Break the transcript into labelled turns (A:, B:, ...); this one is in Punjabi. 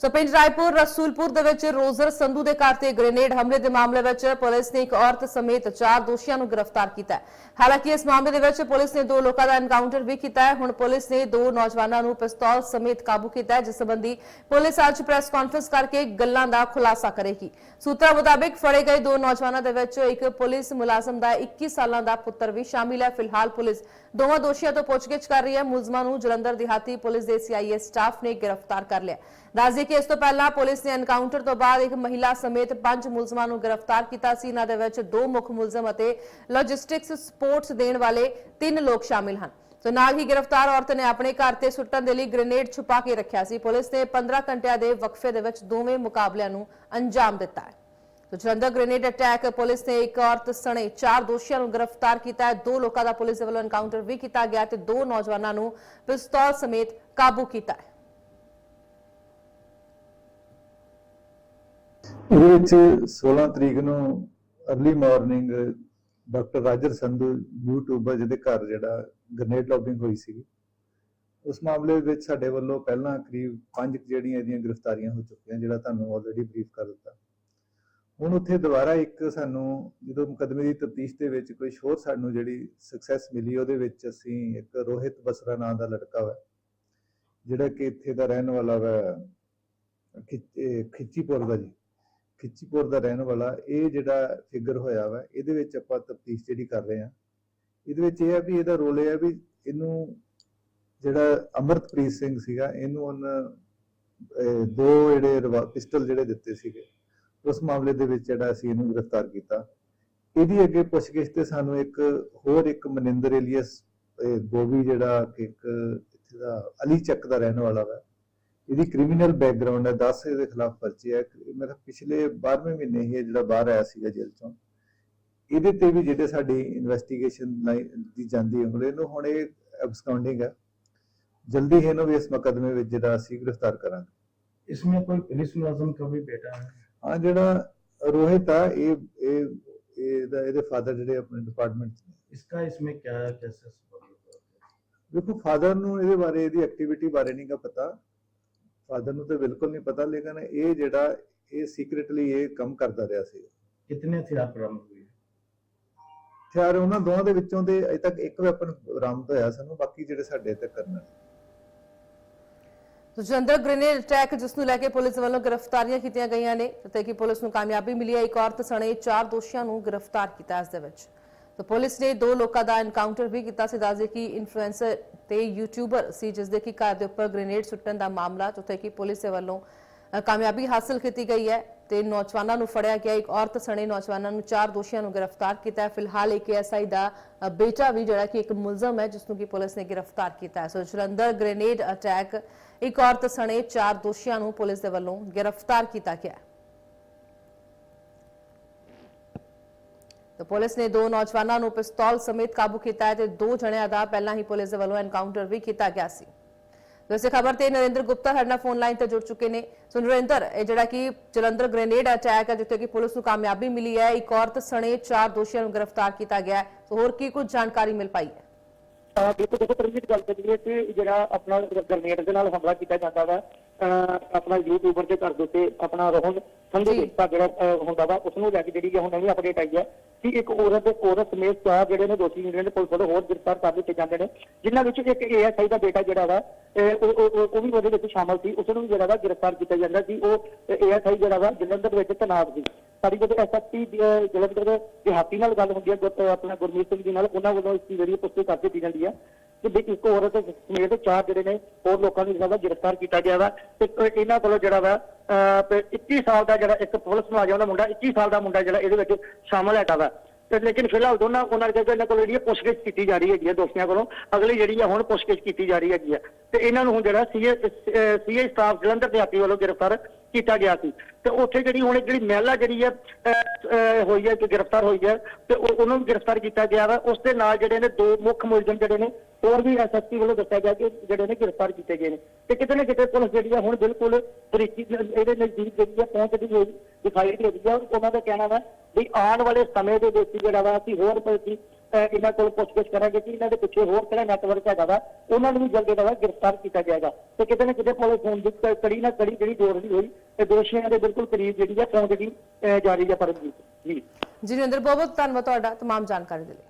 A: ਸੋ ਪਿੰਡ ਰਾਏਪੁਰ, ਰਸੂਲਪੁਰ ਦੇ ਵਿੱਚ ਰੋਜ਼ਰ ਸੰਧੂ ਦੇ ਘਰ ਤੇ ਗ੍ਰੇਨੇਡ ਹਮਲੇ ਦੇ ਮਾਮਲੇ ਵਿੱਚ ਪੁਲਿਸ ਨੇ ਇੱਕ ਔਰਤ ਸਮੇਤ ਚਾਰ ਦੋਸ਼ੀਆਂ ਨੂੰ ਗ੍ਰਿਫਤਾਰ ਕੀਤਾ ਹਾਲਾਂਕਿ ਇਸ ਮਾਮਲੇ ਦੇ ਵਿੱਚ ਪੁਲਿਸ ਨੇ ਦੋ ਲੋਕਾਂ ਦਾ ਐਨਕਾਊਂਟਰ ਵੀ ਕੀਤਾ ਹੈ। ਹੁਣ ਪੁਲਿਸ ਨੇ ਦੋ ਨੌਜਵਾਨਾਂ ਨੂੰ ਪਿਸਤੌਲ ਸਮੇਤ ਕਾਬੂ ਕੀਤਾ ਹੈ, ਜਿਸ ਸੰਬੰਧੀ ਪੁਲਿਸ ਅੱਜ ਪ੍ਰੈਸ ਕਾਨਫਰੰਸ ਕਰਕੇ ਗੱਲਾਂ ਦਾ ਖੁਲਾਸਾ ਕਰੇਗੀ। ਸੂਤਰਾਂ ਮੁਤਾਬਿਕ ਫੜੇ ਗਏ ਦੋ ਨੌਜਵਾਨਾਂ ਦੇ ਵਿੱਚ ਇੱਕ ਪੁਲਿਸ ਮੁਲਾਜ਼ਮ ਦਾ 21 ਸਾਲਾਂ ਦਾ ਪੁੱਤਰ ਵੀ ਸ਼ਾਮਿਲ ਹੈ। ਫਿਲਹਾਲ ਪੁਲਿਸ ਦੋਵਾਂ ਦੋਸ਼ੀਆਂ ਤੋਂ ਪੁੱਛਗਿੱਛ ਕਰ ਰਹੀ ਹੈ। ਮੁਲਜ਼ਮਾਂ ਨੂੰ ਜਲੰਧਰ ਦਿਹਾਤੀ ਪੁਲਿਸ ਦੇ ਸੀਆਈਏ ਸਟਾਫ ਨੇ ਗ੍ਰਿਫਤਾਰ ਕਰ ਲਿਆ ਦੱਸਦੇ ਕਿ ਇਸ ਤੋਂ ਪਹਿਲਾਂ ਪੁਲਿਸ ਨੇ ਐਨਕਾਊਂਟਰ ਤੋਂ ਬਾਅਦ ਇੱਕ ਮਹਿਲਾ ਸਮੇਤ ਪੰਜ ਮੁਲਜ਼ਮਾਂ ਨੂੰ ਗ੍ਰਿਫਤਾਰ ਕੀਤਾ ਸੀ। ਇਹਨਾਂ ਦੇ ਵਿੱਚ ਦੋ ਮੁੱਖ ਮੁਲਜ਼ਮ ਅਤੇ ਲੌਜਿਸਟਿਕਸ ਸਪੋਰਟਸ ਦੇਣ ਵਾਲੇ ਤਿੰਨ ਲੋਕ ਸ਼ਾਮਿਲ ਹਨ। ਸੋ ਨਾਲ ਹੀ ਗ੍ਰਿਫਤਾਰ ਔਰਤ ਨੇ ਆਪਣੇ ਘਰ ਤੇ ਸੁੱਟਣ ਦੇ ਲਈ ਗ੍ਰੇਨੇਡ ਛੁਪਾ ਕੇ ਰੱਖਿਆ ਸੀ। ਪੁਲਿਸ ਨੇ 15 ਘੰਟਿਆਂ ਦੇ ਵਕਫੇ ਦੇ ਵਿੱਚ ਦੋਵੇਂ ਮੁਕਾਬਲਿਆਂ ਨੂੰ ਅੰਜਾਮ ਦਿੱਤਾ ਹੈ। ਤੋ ਜਲੰਧਰ ਗ੍ਰੇਨੇਡ ਅਟੈਕ ਪੁਲਿਸ ਨੇ ਇੱਕ ਔਰਤ ਸਣੇ ਚਾਰ ਦੋਸ਼ੀਆਂ ਨੂੰ ਗ੍ਰਿਫਤਾਰ ਕੀਤਾ ਹੈ। ਦੋ ਲੋਕਾਂ ਦਾ ਪੁਲਿਸ ਦੇ ਵੱਲੋਂ ਐਨਕਾਊਂਟਰ ਵੀ ਕੀਤਾ ਗਿਆ ਤੇ ਦੋ ਨੌਜਵਾਨਾਂ ਨੂੰ ਪਿਸਤੌਲ ਸਮੇਤ ਕਾਬੂ ਕੀਤਾ ਹੈ।
B: ਉਹਦੇ ਵਿੱਚ 16 ਤਰੀਕ ਨੂੰ early morning doctor Roger Sandhu YouTuber ਜਿਹਦੇ ਘਰ ਜਿਹੜਾ ਗ੍ਰਨੇਡ ਲੌਬਿੰਗ ਹੋਈ ਸੀ ਉਸ ਮਾਮਲੇ ਵਿੱਚ ਸਾਡੇ ਵੱਲੋਂ ਪਹਿਲਾਂ ਕਰੀਬ ਪੰਜ ਜਿਹੜੀਆਂ ਇਹਦੀਆਂ ਗ੍ਰਿਫਤਾਰੀਆਂ ਹੋ ਚੁੱਕੀਆਂ, ਜਿਹੜਾ ਤੁਹਾਨੂੰ ਆਲਰੇਡੀ ਬਰੀਫ ਕਰ ਦਿੱਤਾ। ਹੁਣ ਉੱਥੇ ਦੁਬਾਰਾ ਇੱਕ ਸਾਨੂੰ ਜਦੋਂ ਮੁਕਦਮੇ ਦੀ ਤਫਤੀਸ਼ ਦੇ ਵਿੱਚ ਕੋਈ ਹੋਰ ਸਾਨੂੰ ਜਿਹੜੀ ਸਕਸੈਸ ਮਿਲੀ, ਉਹਦੇ ਵਿੱਚ ਅਸੀਂ ਇੱਕ ਰੋਹਿਤ ਬਸਰਾ ਨਾਂ ਦਾ ਲੜਕਾ ਵਾ, ਜਿਹੜਾ ਕਿ ਇੱਥੇ ਦਾ ਰਹਿਣ ਵਾਲਾ ਵਾ ਖਿੱਚ- ਖਿੱਚੀਪੁਰ ਦਾ ਜੀ। ਖਿੱਚੀਪੁਰ ਦਾ ਰਹਿਣ ਵਾਲਾ, ਇਹ ਜਿਹੜਾ ਫਿਗਰ ਹੋਇਆ ਵਾ, ਇਹਦੇ ਵਿੱਚ ਆਪਾਂ ਤਫਤੀਸ਼ ਜਿਹੜੀ ਕਰ ਰਹੇ ਆ ਇਹਦੇ ਵਿੱਚ ਇਹ ਆ ਵੀ ਇਹਦਾ ਰੋਲ ਇਹ ਆ ਵੀ ਇਹਨੂੰ ਜਿਹੜਾ ਅਮਰਤਪ੍ਰੀਤ ਸਿੰਘ ਸੀਗਾ, ਇਹਨੂੰ ਉਹਨਾਂ ਦੋ ਜਿਹੜੇ ਪਿਸਟਲ ਜਿਹੜੇ ਦਿੱਤੇ ਸੀਗੇ, ਉਸ ਮਾਮਲੇ ਦੇ ਵਿੱਚ ਜਿਹੜਾ ਅਸੀਂ ਇਹਨੂੰ ਗ੍ਰਿਫਤਾਰ ਕੀਤਾ। ਇਹਦੀ ਅੱਗੇ ਪੁੱਛਗਿੱਛ ਤੇ ਸਾਨੂੰ ਇੱਕ ਹੋਰ ਇੱਕ ਮਨਿੰਦਰ ਏਲੀਅਸ ਗੋਬੀ ਜਿਹੜਾ ਇੱਕ ਇੱਥੇ ਦਾ ਅਲੀ ਚੱਕ ਦਾ ਰਹਿਣ ਵਾਲਾ ਵਾ ਇਹਦੀ ਕ੍ਰਿਮੀਨਲ ਬੈਕਗ੍ਰਾਉਂਡ ਹੈ 10 ਇਹਦੇ ਖਿਲਾਫ ਪਰਚੇ ਹੈ। ਮੇਰਾ ਪਿਛਲੇ 12ਵੇਂ ਮਹੀਨੇ ਹੀ ਜਿਹੜਾ ਬਾਹਰ ਆਇਆ ਸੀਗਾ ਜੇਲ੍ਹ ਚੋਂ ਇਹਦੇ ਤੇ ਵੀ ਜਿਹੜੇ ਸਾਡੀ ਇਨਵੈਸਟੀਗੇਸ਼ਨ ਦੀ ਜਾਂਦੀ ਹੈ ਹੁਣ ਇਹਨੂੰ ਹੁਣ ਇਹ ਐਬਸਕਾਉਂਡਿੰਗ ਹੈ। ਜਲਦੀ ਹੀ ਇਹਨੂੰ ਇਸ ਮੁਕਦਮੇ ਵਿੱਚ ਜਿਹੜਾ ਅਸੀਂ ਗ੍ਰਿਫਤਾਰ ਕਰਾਂਗੇ।
C: ਇਸ ਵਿੱਚ ਕੋਈ ਪੁਲਿਸ ਮੁਲਾਜ਼ਮ ਦਾ ਵੀ ਬੇਟਾ
B: ਹੈ? ਹਾਂ ਜਿਹੜਾ ਰੋਹਿਤ ਆ ਇਹ ਇਹ ਇਹਦਾ ਇਹਦੇ ਫਾਦਰ ਜਿਹੜੇ ਆਪਣੇ ਡਿਪਾਰਟਮੈਂਟ ਨੇ।
C: ਇਸਕਾ ਇਸਮੇ ਕੀ ਕੈਸਸ
B: ਦੇਖੋ ਫਾਦਰ ਨੂੰ ਇਹਦੇ ਬਾਰੇ ਇਹਦੀ ਐਕਟੀਵਿਟੀ ਬਾਰੇ ਨਹੀਂ ਕਾ ਪਤਾ। ਫਾਦਰ ਨੂੰ ਤਾਂ ਬਿਲਕੁਲ ਨਹੀਂ ਪਤਾ ਲੇਕਿਨ ਇਹ ਜਿਹੜਾ ਇਹ ਸੀਕ੍ਰੀਟਲੀ ਇਹ ਕੰਮ ਕਰਦਾ ਰਿਹਾ ਸੀ।
C: ਕਿੰਨੇ ਹਥਿਆਰ ਬਰਾਮਦ ਹੋਏ?
B: ਹਥਿਆਰ ਉਹਨਾਂ ਦੋਹਾਂ ਦੇ ਵਿੱਚੋਂ ਦੇ ਅਜੇ ਤੱਕ ਇੱਕ ਵੈਪਨ ਬਰਾਮਦ ਹੋਇਆ ਸਾਨੂੰ ਬਾਕੀ ਜਿਹੜੇ ਸਾਡੇ ਤੱਕ ਕਰਨਾ
A: ਜੰਦਰ ਗ੍ਰੇਨੇਡ ਅਟੈਕ ਜਿਸ ਨੂੰ ਲੈ ਕੇ ਪੁਲਿਸ ਵੱਲੋਂ ਗ੍ਰਿਫਤਾਰੀਆਂ ਕੀਤੀਆਂ ਗਈਆਂ ਨੇ ਤੇ ਕਿ ਪੁਲਿਸ ਨੂੰ ਕਾਮਯਾਬੀ ਮਿਲੀ ਹੈ। ਇੱਕ ਔਰਤ ਸਣੇ ਚਾਰ ਦੋਸ਼ੀਆਂ ਨੂੰ ਗ੍ਰਿਫਤਾਰ ਕੀਤਾ ਇਸ ਦੇ ਵਿੱਚ। ਤਾਂ ਪੁਲਿਸ ਨੇ ਦੋ ਲੋਕਾਂ ਦਾ ਐਨਕਾਊਂਟਰ ਵੀ ਕੀਤਾ ਸੀ। ਦੱਸਦੇ ਕਿ ਇਨਫਲੂਐਂਸਰ ਤੇ ਯੂਟਿਊਬਰ ਸੀ ਜਿਸ ਦੇ ਕਿ ਘਰ ਦੇ ਉੱਪਰ ਗ੍ਰੇਨੇਡ ਸੁੱਟਣ ਦਾ ਮਾਮਲਾ, ਜਿੱਥੇ ਕਿ ਪੁਲਿਸ ਦੇ ਵੱਲੋਂ ਕਾਮਯਾਬੀ ਹਾਸਲ ਕੀਤੀ ਗਈ ਹੈ ਤੇ ਨੌਜਵਾਨਾਂ ਨੂੰ ਫੜਿਆ ਗਿਆ। ਇੱਕ ਔਰਤ ਸਣੇ ਨੌਜਵਾਨਾਂ ਨੂੰ ਚਾਰ ਦੋਸ਼ੀਆਂ ਨੂੰ ਗ੍ਰਿਫਤਾਰ ਕੀਤਾ ਹੈ। ਫਿਲਹਾਲ ਇੱਕ ਐਸਆਈ ਦਾ ਬੇਟਾ ਵੀ ਜਿਹੜਾ ਕਿ ਇੱਕ ਮੁਲਜ਼ਮ ਹੈ ਜਿਸ ਨੂੰ ਕਿ ਪੁਲਿਸ ਨੇ ਗ੍ਰਿਫਤਾਰ ਕੀਤਾ ਹੈ। ਸੋ ਜਲੰਧਰ ਗ੍ਰੇਨੇਡ ਅਟੈਕ ਇੱਕ ਔਰਤ ਸਣੇ ਚਾਰ ਦੋਸ਼ੀਆਂ ਨੂੰ ਪੁਲਿਸ ਦੇ ਵੱਲੋਂ ਗ੍ਰਿਫਤਾਰ ਕੀਤਾ ਗਿਆ ਹੈ। ਤਾਂ ਪੁਲਿਸ ਨੇ ਦੋ ਨੌਜਵਾਨਾਂ ਨੂੰ ਪਿਸਤੌਲ ਸਮੇਤ ਕਾਬੂ ਕੀਤਾ ਹੈ ਤੇ ਦੋ ਜਣਿਆਂ ਦਾ ਪਹਿਲਾਂ ਹੀ ਪੁਲਿਸ ਦੇ ਵੱਲੋਂ ਐਨਕਾਊਂਟਰ ਵੀ ਕੀਤਾ ਗਿਆ ਸੀ ਵੈਸੇ ਖਬਰ ਤੇ ਨਰਿੰਦਰ ਗੁਪਤਾ ਸਾਡੇ ਨਾਲ ਫੋਨ ਲਾਈਨ ਤੇ ਜੁੜ ਚੁੱਕੇ ਨੇ ਸੋ ਨਰਿੰਦਰ ਇਹ ਜਿਹੜਾ ਕਿ ਜਲੰਧਰ ਗ੍ਰੇਨੇਡ ਅਟੈਕ ਹੈ ਜਿੱਥੇ ਕਿ ਪੁਲਿਸ ਨੂੰ ਕਾਮਯਾਬੀ ਮਿਲੀ ਹੈ ਇੱਕ ਔਰਤ ਸਣੇ ਚਾਰ ਦੋਸ਼ੀਆਂ ਨੂੰ ਗ੍ਰਿਫਤਾਰ ਕੀਤਾ ਗਿਆ ਹੈ ਸੋ ਹੋਰ ਕੀ ਕੁਝ ਜਾਣਕਾਰੀ ਮਿਲ ਪਾਈ ਹੈ
D: ਅਹ ਬਿਲਕੁਲ ਦੇਖੋ ਪਰਮਜੀਤ ਗੱਲ ਕਰੀਏ ਤੇ ਜਿਹੜਾ ਆਪਣਾ ਗ੍ਰਨੇਡ ਦੇ ਨਾਲ ਹਮਲਾ ਕੀਤਾ ਜਾਂਦਾ ਵਾ ਅਹ ਆਪਣਾ ਯੂਟਿਊਬਰ ਦੇ ਘਰ ਦੇ ਉੱਤੇ ਆਪਣਾ ਰੋਹਨ ਸੰਧੂ
A: ਜੀ।
D: ਗੁਪਤਾ ਜਿਹੜਾ ਅਹ ਹੁੰਦਾ ਵਾ ਉਸ ਨੂੰ ਲੈ ਕੇ ਜਿਹੜੀ ਕਿ ਹੁਣ ਨਵੀਂ ਅਪਡੇਟ ਆਈ ਹੈ ਕਿ ਇੱਕ ਔਰਤ ਦੇ ਔਰਤ ਸਮੇਤ ਚਾਰ ਜਿਹੜੇ ਨੇ ਦੋਸ਼ੀ ਜਿਹੜੇ ਨੇ, ਪੁਲਿਸ ਵੱਲੋਂ ਹੋਰ ਗ੍ਰਿਫਤਾਰ ਕਰ ਦਿੱਤੇ ਜਾਂਦੇ ਨੇ, ਜਿਨ੍ਹਾਂ ਵਿੱਚ ਇੱਕ ਏਐਸਆਈ ਦਾ ਬੇਟਾ ਜਿਹੜਾ ਵਾ ਉਹ ਉਹ ਵੀ ਉਹਦੇ ਵਿੱਚ ਸ਼ਾਮਲ ਸੀ। ਉਸ ਨੂੰ ਵੀ ਜਿਹੜਾ ਵਾ ਗ੍ਰਿਫਤਾਰ ਕੀਤਾ ਜਾਂਦਾ ਸੀ। ਉਹ ਏਐਸਆਈ ਜਿਹੜਾ ਵਾ ਜਲੰਧਰ ਵਿੱਚ ਤਨਾਤ ਸੀ। ਸਾਡੀ ਜਦੋਂ ਐਸਐਸਪੀ ਜਲੰਧਰ ਦੇ ਦਿਹਾਤੀ ਨਾਲ ਗੱਲ ਹੁੰਦੀ ਹੈ ਗੁਰ- ਆਪਣਾ ਗੁਰਮੀਤ ਸਿੰਘ ਜੀ ਨਾਲ ਉਹਨਾਂ ਵੱਲੋਂ ਇਸ ਦੀ ਜਿਹੜੀ ਪੁਸ਼ਟੀ ਕਰ ਦਿੱਤੀ ਜਾਂਦੀ ਹੈ ਕਿ ਵੀ ਇੱਕ ਔਰਤ ਸਮੇਤ ਚਾਰ ਜਿਹੜੇ ਨੇ ਹੋਰ ਲੋਕਾਂ ਨੂੰ ਜਿਹੜਾ ਵਾ ਗ੍ਰਿਫਤਾਰ ਕੀਤਾ ਗਿਆ ਵਾ ਤੇ ਇਹਨਾਂ ਕੋਲੋਂ ਜਿਹੜਾ ਵਾ ਅਹ, ਤੇ 21 ਸਾਲ ਦਾ ਜਿਹੜਾ ਇੱਕ ਪੁਲਿਸ ਮੁਲਾਜ਼ਮ ਦਾ ਮੁੰਡਾ 21 ਸਾਲ ਦਾ ਮੁੰਡਾ ਜਿਹੜਾ ਇਹਦੇ ਵਿੱਚ ਸ਼ਾਮਲ ਹੈਗਾ ਵਾ। ਤੇ ਲੇਕਿਨ ਫਿਲਹਾਲ ਦੋਨਾਂ ਉਹਨਾਂ ਦੇ ਇਹਨਾਂ ਕੋਲ ਜਿਹੜੀ ਹੈ ਪੁੱਛਗਿੱਛ ਕੀਤੀ ਜਾ ਰਹੀ ਹੈਗੀ ਹੈ ਦੋਸ਼ੀਆਂ ਕੋਲੋਂ, ਅਗਲੀ ਜਿਹੜੀ ਹੈ ਹੁਣ ਪੁੱਛਗਿੱਛ ਕੀਤੀ ਜਾ ਰਹੀ ਹੈਗੀ ਹੈ ਤੇ ਇਹਨਾਂ ਨੂੰ ਹੁਣ ਜਿਹੜਾ ਸੀਏ ਸੀਏ ਸਟਾਫ ਜਲੰਧਰ ਦੇ ਆਪੀ ਵੱਲੋਂ ਗ੍ਰਿਫਤਾਰ ਕੀਤਾ ਗਿਆ ਸੀ। ਤੇ ਉੱਥੇ ਜਿਹੜੀ ਹੁਣ ਜਿਹੜੀ ਮਹਿਲਾ ਜਿਹੜੀ ਹੈ ਹੋਈ ਹੈ ਕਿ ਗ੍ਰਿਫਤਾਰ ਹੋਈ ਹੈ, ਤੇ ਉਹਨਾਂ ਨੂੰ ਗ੍ਰਿਫਤਾਰ ਕੀਤਾ ਗਿਆ ਵਾ। ਉਸ ਦੇ ਨਾਲ ਜਿਹੜੇ ਨੇ, ਦੋ ਮੁੱਖ ਮੁਲਜ਼ਮ ਜਿਹੜੇ ਨੇ, ਹੋਰ ਵੀ ਐਸਐਸਪੀ ਵੱਲੋਂ ਦੱਸਿਆ ਗਿਆ ਕਿ ਜਿਹੜੇ ਨੇ ਗ੍ਰਿਫਤਾਰ ਕੀਤੇ ਗਏ ਨੇ। ਤੇ ਕਿਤੇ ਨਾ ਕਿਤੇ ਪੁਲਿਸ ਜਿਹੜੀ ਆ, ਹੁਣ ਬਿਲਕੁਲ ਤਰੀਕੀ ਇਹਦੇ ਨਜ਼ਦੀਕ ਜਿਹੜੀ ਹੈ ਪਹੁੰਚਦੀ ਹੋਈ, ਦਿਖਾਈ ਦੇ ਰਹੀ ਹੈ ਉਹਨਾਂ ਦਾ ਕਹਿਣਾ ਵਾ ਵੀ ਆਉਣ ਵਾਲੇ ਸਮੇਂ ਦੇ ਵਿੱਚ ਜਿਹੜਾ ਵਾ, ਅਸੀਂ ਹੋਰ ਪ੍ਰਤੀ ਇਹਨਾਂ ਕੋਲ ਪੁੱਛਗਿੱਛ ਕਰਾਂਗੇ ਕਿ ਇਹਨਾਂ ਦੇ ਪਿੱਛੇ ਹੋਰ ਕਿਹੜਾ ਨੈਟਵਰਕ ਹੈਗਾ ਵਾ ਉਹਨਾਂ ਨੂੰ ਵੀ ਜਲਦੀ ਨਾਲ ਗ੍ਰਿਫਤਾਰ ਕੀਤਾ ਜਾਏਗਾ ਤੇ ਕਿਤੇ ਨਾ ਕਿਤੇ ਪੁਲਿਸ ਫੋਨ ਦੀ ਕ- ਕੜੀ ਨਾ ਕੜੀ ਜਿਹੜੀ ਜੋੜ ਰਹੀ ਹੋਈ ਤੇ ਦੋਸ਼ੀਆਂ ਦੇ ਬਿਲਕੁਲ ਕਰੀਬ ਜਿਹੜੀ ਹੈ ਪਹੁੰਚ ਜਿਹੜੀ ਅਹ, ਜਾ ਰਹੀ ਹੈ ਪਰਮਜੀਤ ਜੀ
A: ਜੀ ਨਰਿੰਦਰ ਬਹੁਤ ਬਹੁਤ ਧੰਨਵਾਦ ਤੁਹਾਡਾ तमाम ਜਾਣਕਾਰੀ ਦੇ ਲਈ